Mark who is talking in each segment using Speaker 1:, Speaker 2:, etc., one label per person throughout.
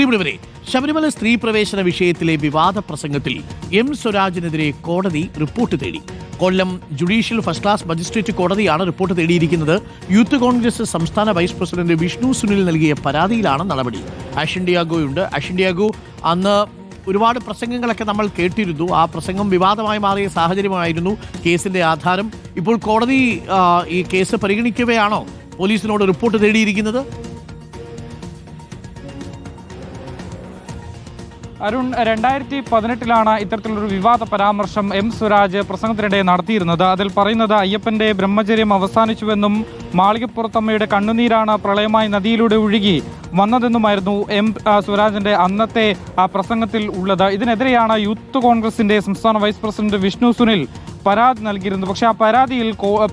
Speaker 1: പ്രിയപ്പെട്ടവരെ ശബരിമല സ്ത്രീ പ്രവേശന വിഷയത്തിലെ വിവാദ പ്രസംഗത്തിൽ എം സ്വരാജിനെതിരെ കോടതി റിപ്പോർട്ട് തേടി. Kollam judicial first class magistrate കോടതിയാണ് റിപ്പോർട്ട് തേടിയിരിക്കുന്നത്. യൂത്ത് കോൺഗ്രസ് സംസ്ഥാന വൈസ് പ്രസിഡന്റ് വിഷ്ണു സുനിൽ നൽകിയ പരാതിയിലാണ് നടപടി. അഷിൻഡിയാഗോയുണ്ട് അഷിൻഡിയാഗോ അന്ന് ഒരുപാട് പ്രസംഗങ്ങളൊക്കെ നമ്മൾ കേട്ടിരുന്നു. ആ പ്രസംഗം വിവാദമായി മാറിയ സാഹചര്യമായിരുന്നു. കേസിന്റെ ആധാരം ഇപ്പോൾ കോടതി ഈ കേസ് പരിഗണിക്കവെയാണോ? പോലീസിനോട് റിപ്പോർട്ട് തേടിയിരിക്കുന്നത്?
Speaker 2: അരുൺ രണ്ടായിരത്തി പതിനെട്ടിലാണ് ഇത്തരത്തിലൊരു വിവാദ പരാമർശം എം സ്വരാജ് പ്രസംഗത്തിനിടെ നടത്തിയിരുന്നത്. അതിൽ പറയുന്നത് അയ്യപ്പന്റെ ബ്രഹ്മചര്യം അവസാനിച്ചുവെന്നും മാളികപ്പുറത്തമ്മയുടെ കണ്ണുനീരാണ് പ്രളയമായി നദിയിലൂടെ ഒഴുകി വന്നതെന്നുമായിരുന്നു എം സ്വരാജിന്റെ അന്നത്തെ പ്രസംഗത്തിൽ ഉള്ളത്. ഇതിനെതിരെയാണ് യൂത്ത് കോൺഗ്രസിന്റെ സംസ്ഥാന വൈസ് പ്രസിഡന്റ് വിഷ്ണു സുനിൽ പരാതി നൽകിയിരുന്നു. പക്ഷെ ആ പരാതിയിൽ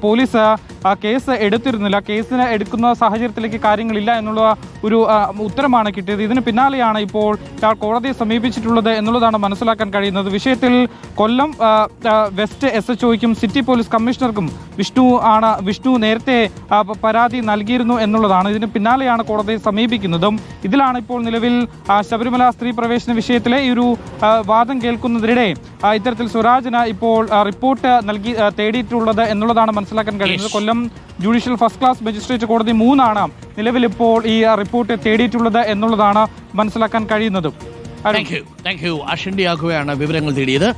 Speaker 2: പോലീസ് ആ കേസ് എടുത്തിരുന്നില്ല. കേസിന് എടുക്കുന്ന സാഹചര്യത്തിലേക്ക് കാര്യങ്ങളില്ല എന്നുള്ള ഒരു ഉത്തരമാണ് കിട്ടിയത്. ഇതിന് പിന്നാലെയാണ് ഇപ്പോൾ ഇയാൾ കോടതിയെ സമീപിച്ചിട്ടുള്ളത് എന്നുള്ളതാണ് മനസ്സിലാക്കാൻ കഴിയുന്നത്. വിഷയത്തിൽ Kollam west S H city police കമ്മീഷണർക്കും Vishnu ആണ് വിഷ്ണു നേരത്തെ പരാതി നൽകിയിരുന്നു എന്നുള്ളതാണ്. ഇതിന് പിന്നാലെയാണ് കോടതിയെ സമീപിക്കുന്നതും. ഇതിലാണ് ഇപ്പോൾ നിലവിൽ ശബരിമല സ്ത്രീ പ്രവേശന വിഷയത്തിലെ ഈ ഒരു വാദം കേൾക്കുന്നതിനിടെ ഇത്തരത്തിൽ സ്വരാജിന് ഇപ്പോൾ ആ, റിപ്പോർട്ട് നൽകി തേടിയിട്ടുള്ളത് എന്നുള്ളതാണ് മനസ്സിലാക്കാൻ കഴിയുന്നത്. Kollam judicial first class magistrate കോടതി മൂന്നാണ് നിലവിൽ ഇപ്പോൾ ഈ റിപ്പോർട്ട് തേടിയിട്ടുള്ളത് എന്നുള്ളതാണ് മനസ്സിലാക്കാൻ കഴിയുന്നത്.
Speaker 1: താങ്ക് യു താങ്ക് യു അഷിൻഡിയാക്കുകയാണ് വിവരങ്ങൾ തേടിയത്.